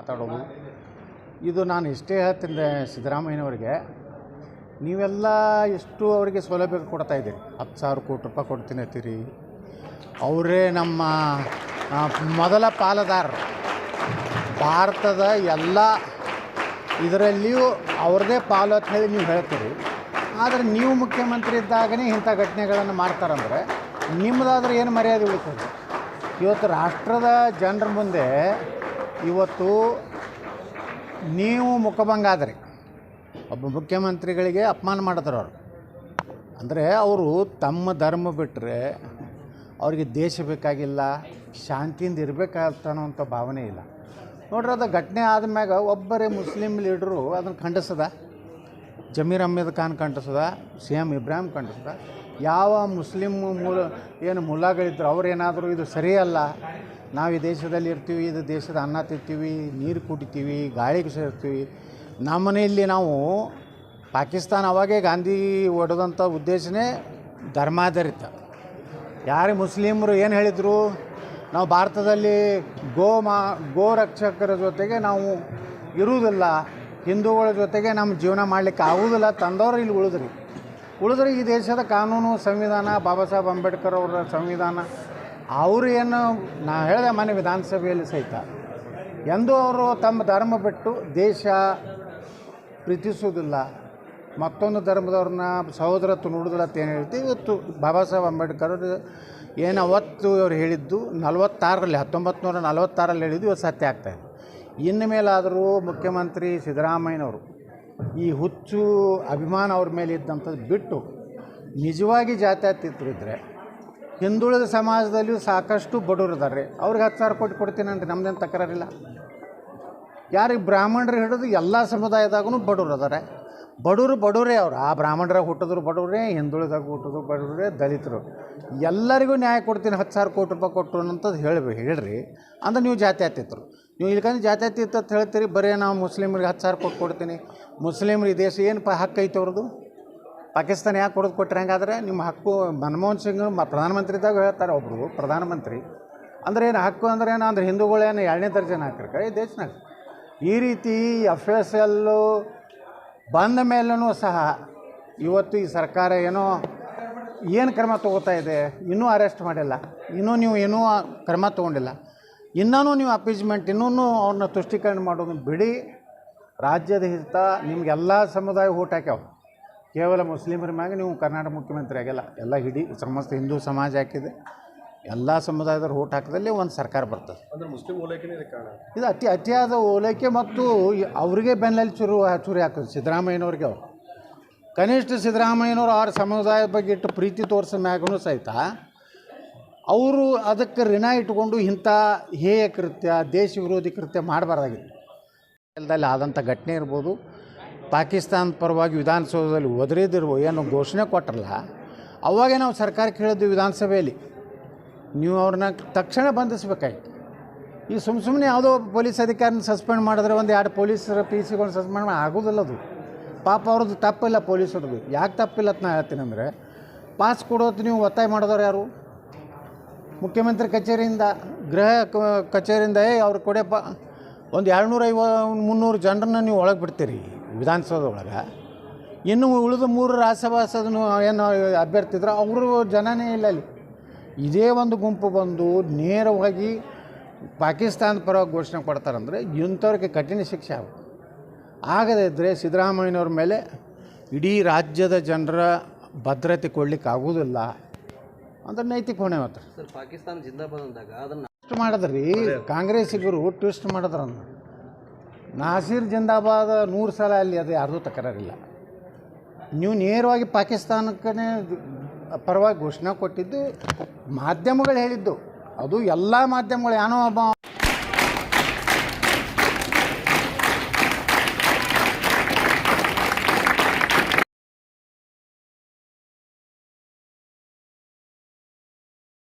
ಮಾತಾಡೋದು. ಇದು ನಾನು ಇಷ್ಟೇ ಹೇಳ್ತೀನಿ ಸಿದ್ದರಾಮಯ್ಯನವ್ರಿಗೆ, ನೀವೆಲ್ಲ ಎಷ್ಟು ಅವರಿಗೆ ಸೌಲಭ್ಯ ಕೊಡ್ತಾ ಇದ್ದೀರಿ? ಹತ್ತು ಸಾವಿರ ಕೋಟಿ ರೂಪಾಯಿ ಕೊಡ್ತೀನಿ ಅಂತೀರಿ. ಅವರೇ ನಮ್ಮ ಮೊದಲ ಪಾಲುದಾರರು ಭಾರತದ ಎಲ್ಲ ಇದರಲ್ಲಿಯೂ ಅವ್ರದ್ದೇ ಪಾಲು ಅಂತ ಹೇಳಿ ನೀವು ಹೇಳ್ತೀರಿ. ಆದರೆ ನೀವು ಮುಖ್ಯಮಂತ್ರಿ ಇದ್ದಾಗನೇ ಇಂಥ ಘಟನೆಗಳನ್ನು ಮಾಡ್ತಾರಂದರೆ ನಿಮ್ಮದಾದ್ರೆ ಏನು ಮರ್ಯಾದೆ ಉಳಿತದೆ? ಇವತ್ತು ರಾಷ್ಟ್ರದ ಜನರ ಮುಂದೆ ಇವತ್ತು ನೀವು ಮುಖಭಂಗ ಆದರೆ ಒಬ್ಬ ಮುಖ್ಯಮಂತ್ರಿಗಳಿಗೆ ಅಪಮಾನ ಮಾಡಿದ್ರು ಅವರು. ಅಂದರೆ ಅವರು ತಮ್ಮ ಧರ್ಮ ಬಿಟ್ಟರೆ ಅವರಿಗೆ ದೇಶ ಬೇಕಾಗಿಲ್ಲ, ಶಾಂತಿಯಿಂದ ಇರಬೇಕಾಗ್ತಾನೋ ಭಾವನೆ ಇಲ್ಲ. ನೋಡ್ರಿ, ಅದು ಘಟನೆ ಆದ್ಮ್ಯಾಗ ಒಬ್ಬರೇ ಮುಸ್ಲಿಂ ಲೀಡ್ರು ಅದನ್ನು ಖಂಡಿಸದ. ಜಮೀರ್ ಅಹ್ಮದ್ ಖಾನ್ ಖಂಡಿಸದ, ಸಿ ಎಂ ಇಬ್ರಾಹಿಂ ಖಂಡಿಸದ. ಯಾವ ಮುಸ್ಲಿಮ್ ಮೂಲ ಏನು ಮುಲ್ಲಾಗಳಿದ್ರು ಅವರೇನಾದರೂ ಇದು ಸರಿಯಲ್ಲ? ನಾವು ಈ ದೇಶದಲ್ಲಿ ಇರ್ತೀವಿ, ಇದು ದೇಶದ ಅನ್ನ ತಿಂತೀವಿ, ನೀರು ಕುಡಿತೀವಿ ಗಾಳಿಗೆ ಸೇರ್ತೀವಿ ನಮ್ಮನೆಯಲ್ಲಿ ನಾವು ಪಾಕಿಸ್ತಾನ ಅವಾಗೇ ಗಾಂಧಿ ಹೊಡೆದಂಥ ಉದ್ದೇಶನೇ ಧರ್ಮಾಧಾರಿತ. ಯಾರು ಮುಸ್ಲಿಮರು ಏನು ಹೇಳಿದರು, ನಾವು ಭಾರತದಲ್ಲಿ ಗೋ ಮಾ, ಗೋ ರಕ್ಷಕರ ಜೊತೆಗೆ ನಾವು ಇರುವುದಿಲ್ಲ. ಹಿಂದೂಗಳ ಜೊತೆಗೆ ನಮ್ಮ ಜೀವನ ಮಾಡಲಿಕ್ಕೆ ಆಗುವುದಿಲ್ಲ. ತಂದವರು ಇಲ್ಲಿ ಉಳಿದ್ರಿ. ಉಳಿದ್ರೆ ಈ ದೇಶದ ಕಾನೂನು, ಸಂವಿಧಾನ, ಬಾಬಾ ಸಾಹೇಬ್ ಅಂಬೇಡ್ಕರ್ ಅವರ ಸಂವಿಧಾನ, ಅವರು ಏನು, ನಾ ಹೇಳಿದೆ ಮನೆ ವಿಧಾನಸಭೆಯಲ್ಲಿ ಸಹಿತ, ಎಂದೂ ಅವರು ತಮ್ಮ ಧರ್ಮ ಬಿಟ್ಟು ದೇಶ ಪ್ರೀತಿಸುವುದಿಲ್ಲ, ಮತ್ತೊಂದು ಧರ್ಮದವ್ರನ್ನ ಸಹೋದರತ್ವ ನೋಡುದಿಲ್ಲ ಅಂತ ಏನು ಹೇಳ್ತೀವಿ. ಇವತ್ತು ಬಾಬಾ ಸಾಹೇಬ್ ಅಂಬೇಡ್ಕರ್ ಅವರು ಏನು ಅವತ್ತು ಅವ್ರು ಹೇಳಿದ್ದು, ನಲವತ್ತಾರರಲ್ಲಿ ಹತ್ತೊಂಬತ್ತು ನೂರ ನಲವತ್ತಾರಲ್ಲಿ ಹೇಳಿದ್ದು, ಇವತ್ತು ಸತ್ಯ ಆಗ್ತಾಯಿದೆ ಇನ್ನು ಮೇಲಾದರೂ ಮುಖ್ಯಮಂತ್ರಿ ಸಿದ್ದರಾಮಯ್ಯನವರು ಈ ಹುಚ್ಚು ಅಭಿಮಾನ ಅವ್ರ ಮೇಲೆ ಇದ್ದಂಥದ್ದು ಬಿಟ್ಟು ನಿಜವಾಗಿ ಜಾತ್ಯತೀತರಿದ್ದರೆ ಹಿಂದುಳಿದ ಸಮಾಜದಲ್ಲಿಯೂ ಸಾಕಷ್ಟು ಬಡವರಿದ್ದಾರೆ ಅವ್ರಿಗೆ ಹತ್ತು ಸಾವಿರ ಕೋಟಿ ಕೊಡ್ತೀನಿ ಅಂತ ನಮ್ದೇನು ತಕರಾರಿಲ್ಲ? ಯಾರಿಗೆ ಬ್ರಾಹ್ಮಣರು ಹಿಡಿದು ಎಲ್ಲ ಸಮುದಾಯದಾಗೂ ಬಡವರು ಅದಾರೆ ಬಡವರು ಬಡವರೇ ಅವ್ರು. ಆ ಬ್ರಾಹ್ಮಣರಾಗ ಹುಟ್ಟಿದ್ರು ಬಡವರೇ, ಹಿಂದುಳಿದಾಗ ಹುಟ್ಟಿದ್ರು ಬಡವರೇ, ದಲಿತರು. ಎಲ್ಲರಿಗೂ ನ್ಯಾಯ ಕೊಡ್ತೀನಿ, ಹತ್ತು ಸಾವಿರ ಕೋಟಿ ರೂಪಾಯಿ ಕೊಟ್ಟರು ಅನ್ನೋಂಥದ್ದು ಹೇಳಿ ಹೇಳ್ರಿ. ಅಂದ್ರೆ ನೀವು ಜಾತ್ಯತೀತರು ನೀವು ಇಲ್ಕಂದ್ರೆ ಜಾತ್ಯತೀತ ಅಂತ ಹೇಳ್ತೀರಿ, ಬರೀ ನಾವು ಮುಸ್ಲಿಮ್ರಿಗೆ ಹತ್ತು ಸಾವಿರ ಕೊಟ್ಟು ಕೊಡ್ತೀನಿ. ಮುಸ್ಲಿಮ್ರು ಈ ದೇಶ ಏನು ಪ ಹಕ್ಕು ಐತೆ ಅವ್ರದ್ದು ಪಾಕಿಸ್ತಾನ ಯಾಕೆ ಕೊಡೋದು ಕೊಟ್ಟರೆ ಹೆಂಗಾದ್ರೆ ನಿಮ್ಮ ಹಕ್ಕು ಮನಮೋಹನ್ ಸಿಂಗ್ ಪ್ರಧಾನಮಂತ್ರಿ ಇದ್ದಾಗ ಹೇಳ್ತಾರೆ ಒಬ್ಬರು ಪ್ರಧಾನಮಂತ್ರಿ. ಅಂದ್ರೆ ಏನು ಹಕ್ಕು ಅಂದ್ರೆ ಏನು? ಅಂದ್ರೆ ಹಿಂದೂಗಳೇನು ಎರಡನೇ ದರ್ಜೆನ ಹಾಕಿರ್ಕ ಈ ದೇಶನಾಗ. ಈ ರೀತಿ ಎಫ್ ಎಸ್ ಎಲ್ಲು ಬಂದ ಮೇಲೂ ಸಹ ಇವತ್ತು ಈ ಸರ್ಕಾರ ಏನೋ ಏನು ಕ್ರಮ ತೊಗೋತಾ ಇದೆ, ಇನ್ನೂ ಅರೆಸ್ಟ್ ಮಾಡಿಲ್ಲ. ಇನ್ನೂ ನೀವು ಏನೂ ಕ್ರಮ ತೊಗೊಂಡಿಲ್ಲ. ಇನ್ನೂ ನೀವು ಅಪೀಸ್ಮೆಂಟ್ ಇನ್ನೂ ಅವ್ರನ್ನ ತುಷ್ಟೀಕರಣ ಮಾಡೋದು ಬಿಡಿ. ರಾಜ್ಯದ ಹಿತ ನಿಮಗೆಲ್ಲ ಸಮುದಾಯ ಓಟ್ ಹಾಕ್ಯಾವ. ಕೇವಲ ಮುಸ್ಲಿಮರ ಮ್ಯಾಗೆ ನೀವು ಕರ್ನಾಟಕ ಮುಖ್ಯಮಂತ್ರಿ ಆಗಿಲ್ಲ. ಎಲ್ಲ ಇಡೀ ಸಮಸ್ತ ಹಿಂದೂ ಸಮಾಜ ಹಾಕಿದೆ. ಎಲ್ಲ ಸಮುದಾಯದವ್ರು ಓಟ್ ಹಾಕಿದಲ್ಲಿ ಒಂದು ಸರ್ಕಾರ ಬರ್ತದೆ. ಇದು ಅತಿ ಅತಿಯಾದ ಓಲೈಕೆ ಮತ್ತು ಅವರಿಗೆ ಬೆನ್ನಲ್ಲಿ ಚುರು ಚುರಿ ಹಾಕೋದು ಸಿದ್ದರಾಮಯ್ಯನವ್ರಿಗೆ ಅವರು. ಕನಿಷ್ಠ ಸಿದ್ದರಾಮಯ್ಯನವರು ಅವ್ರ ಸಮುದಾಯದ ಬಗ್ಗೆ ಇಟ್ಟು ಪ್ರೀತಿ ತೋರಿಸೋ ಮ್ಯಾಗೂ ಸಹಿತ ಅವರು ಅದಕ್ಕೆ ಋಣ ಇಟ್ಕೊಂಡು ಇಂಥ ಹೇಯ ಕೃತ್ಯ, ದೇಶ ವಿರೋಧಿ ಕೃತ್ಯ ಮಾಡಬಾರ್ದಾಗಿತ್ತು. ದಲ್ಲಿ ಆದಂಥ ಘಟನೆ ಇರ್ಬೋದು, ಪಾಕಿಸ್ತಾನ ಪರವಾಗಿ ವಿಧಾನಸೌಧದಲ್ಲಿ ಒದರಿದಿರುವ ಏನು ಘೋಷಣೆ ಕೊಟ್ಟರಲ್ಲ ಅವಾಗೇ ನಾವು ಸರ್ಕಾರಕ್ಕೆ ಹೇಳಿದ್ವಿ ವಿಧಾನಸಭೆಯಲ್ಲಿ. ನೀವು ಅವ್ರನ್ನ ತಕ್ಷಣ ಬಂಧಿಸ್ಬೇಕಾಯ್ತು. ಈ ಸುಮ್ಮ ಸುಮ್ಮನೆ ಯಾವುದೋ ಪೊಲೀಸ್ ಅಧಿಕಾರಿನ ಸಸ್ಪೆಂಡ್ ಮಾಡಿದ್ರೆ ಒಂದು ಎರಡು ಪೊಲೀಸರ ಪಿ ಸಿಗಳನ್ನ ಸಸ್ಪೆಂಡ್ ಮಾಡಿ ಆಗೋದಿಲ್ಲ ಅದು. ಪಾಪ ಅವ್ರದ್ದು ತಪ್ಪಿಲ್ಲ ಪೊಲೀಸರದು ಯಾಕೆ ತಪ್ಪಿಲ್ಲ ಅಂತ ನಾನು ಹೇಳ್ತೀನಿ ಅಂದರೆ, ಪಾಸ್ ಕೊಡೋದು ನೀವು ಒತ್ತಾಯ ಮಾಡಿದವ್ರು ಯಾರು? ಮುಖ್ಯಮಂತ್ರಿ ಕಚೇರಿಯಿಂದ, ಗೃಹ ಕ- ಕಚೇರಿಯಿಂದ ಏ ಅವ್ರು ಕೊಡೆಪ್ಪ, ಒಂದು ಎರಡುನೂರ ಐವ ಮುನ್ನೂರು ಜನರನ್ನ ನೀವು ಒಳಗೆ ಬಿಡ್ತೀರಿ ವಿಧಾನಸೌಧ ಒಳಗೆ ಇನ್ನು ಉಳಿದ ಮೂರು ರಾಜ್ಯಸಭಾಸದನು ಏನು ಅಭ್ಯರ್ಥಿ ಇದ್ರೆ ಅವರು ಜನನೇ ಇಲ್ಲ ಅಲ್ಲಿ. ಇದೇ ಒಂದು ಗುಂಪು ಬಂದು ನೇರವಾಗಿ ಪಾಕಿಸ್ತಾನದ ಪರವಾಗಿ ಘೋಷಣೆ ಕೊಡ್ತಾರಂದರೆ ಇಂಥವ್ರಿಗೆ ಕಠಿಣ ಶಿಕ್ಷೆ ಆಗುತ್ತೆ ಆಗದೇ ಇದ್ದರೆ ಸಿದ್ದರಾಮಯ್ಯನವ್ರ ಮೇಲೆ ಇಡೀ ರಾಜ್ಯದ ಜನರ ಭದ್ರತೆ ಕೊಡ್ಲಿಕ್ಕೆ ಆಗೋದಿಲ್ಲ ಅಂದ್ರೆ ನೈತಿಕ ಹೊಣೆ ಸರ್ ಪಾಕಿಸ್ತಾನ ಜಿಂದಾಬಾದ್ ಅಂದಾಗ ಅದನ್ನ ಟ್ವಿಸ್ಟ್ ಮಾಡಿದ್ರಿ ಕಾಂಗ್ರೆಸ್ಸಿಗರು ಟ್ವಿಸ್ಟ್ ಮಾಡಿದ್ರ ನಾಸೀರ್ ಜಿಂದಾಬಾದ್ ನೂರು ಸಲ ಅಲ್ಲಿ ಅದು ಯಾರ್ದೂ ತಕರಾರಿಲ್ಲ. ನೀವು ನೇರವಾಗಿ ಪಾಕಿಸ್ತಾನಕ್ಕೇ ಪರವಾಗಿ ಘೋಷಣೆ ಕೊಟ್ಟಿದ್ದು ಮಾಧ್ಯಮಗಳು ಹೇಳಿದ್ದು. ಅದು ಎಲ್ಲ ಮಾಧ್ಯಮಗಳು ಏನೋ ಒಬ್ಬ